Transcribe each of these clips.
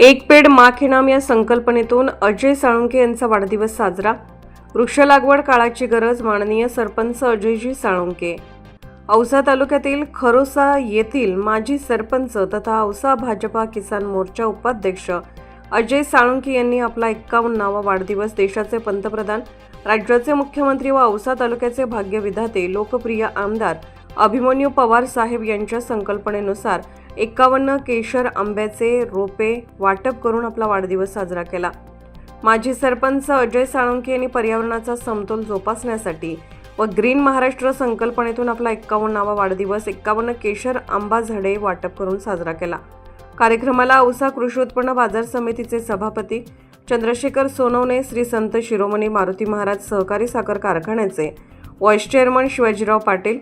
एक पेड माखेनाम या संकल्पनेतून अजय साळुंके यांचा वाढदिवस साजरा. वृक्ष लागवड काळाची गरज माननीय सरपंच अजयजी साळुंके. औसा तालुक्यातील खरोसा येथील माजी सरपंच तथा औसा भाजपा किसान मोर्चा उपाध्यक्ष अजय साळुंके यांनी आपला एक्कावन्नावा वाढदिवस देशाचे पंतप्रधान राज्याचे मुख्यमंत्री व औसा तालुक्याचे भाग्यविधाते लोकप्रिय आमदार अभिमन्यू पवार साहेब यांच्या संकल्पनेनुसार एक्कावन्न केशर आंब्याचे रोपे वाटप करून आपला वाढदिवस साजरा केला. माजी सरपंच अजय साळुंके यांनी पर्यावरणाचा समतोल जोपासण्यासाठी व ग्रीन महाराष्ट्र संकल्पनेतून आपला एक्कावन्नावा वाढदिवस एक्कावन्न केशर आंबा झाडे वाटप करून साजरा केला. कार्यक्रमाला औसा कृषी उत्पन्न बाजार समितीचे सभापती चंद्रशेखर सोनवणे श्री संत शिरोमणी मारुती महाराज सहकारी साखर कारखान्याचे व्हाईस चेअरमन शिवाजीराव पाटील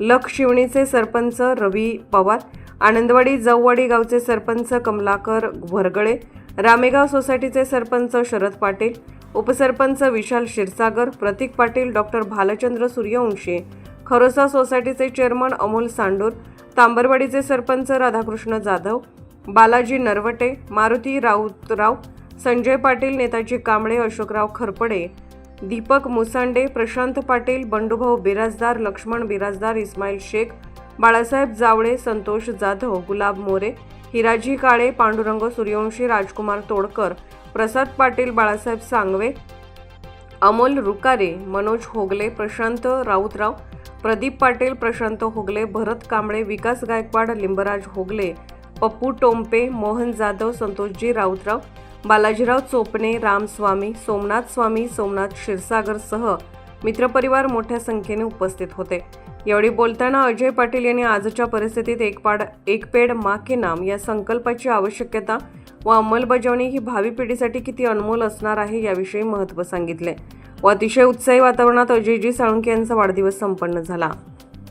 लख शिवणीचे सरपंच रवी पवार आनंदवाडी जववाडी गावचे सरपंच कमलाकर भरगळे रामेगाव सोसायटीचे सरपंच शरद पाटील उपसरपंच विशाल क्षीरसागर प्रतीक पाटील डॉक्टर भालचंद्र सूर्यवंशी खरोसा सोसायटीचे चेअरमन अमोल सांडूर तांबरवाडीचे सरपंच राधाकृष्ण जाधव बालाजी नरवटे मारुती राऊतराव संजय पाटील नेताजी कांबळे अशोकराव खरपडे दीपक मुसांडे प्रशांत पाटील बंडूभाऊ बिराजदार लक्ष्मण बिराजदार इस्माईल शेख बाळासाहेब जावळे संतोष जाधव गुलाब मोरे हिराजी काळे पांडुरंग सूर्यवंशी राजकुमार तोडकर प्रसाद पाटील बाळासाहेब सांगवे अमोल रुकारे मनोज होगले प्रशांत राऊतराव प्रदीप पाटील प्रशांत होगले भरत कांबळे विकास गायकवाड लिंबराज होगले पप्पू टोंपे मोहन जाधव संतोषजी राऊतराव बालाजीराव चोपणे रामस्वामी सोमनाथ स्वामी सोमनाथ क्षीरसागरसह मित्रपरिवार मोठ्या संख्येने उपस्थित होते. यावेळी बोलताना अजय पाटील यांनी आजच्या परिस्थितीत एक पाड एक पेड मा के नाम या संकल्पाची आवश्यकता व अंमलबजावणी ही भावी पिढीसाठी किती अनमोल असणार आहे याविषयी महत्त्व सांगितले. व अतिशय उत्साही वातावरणात अजयजी साळुंके यांचा वाढदिवस संपन्न झाला.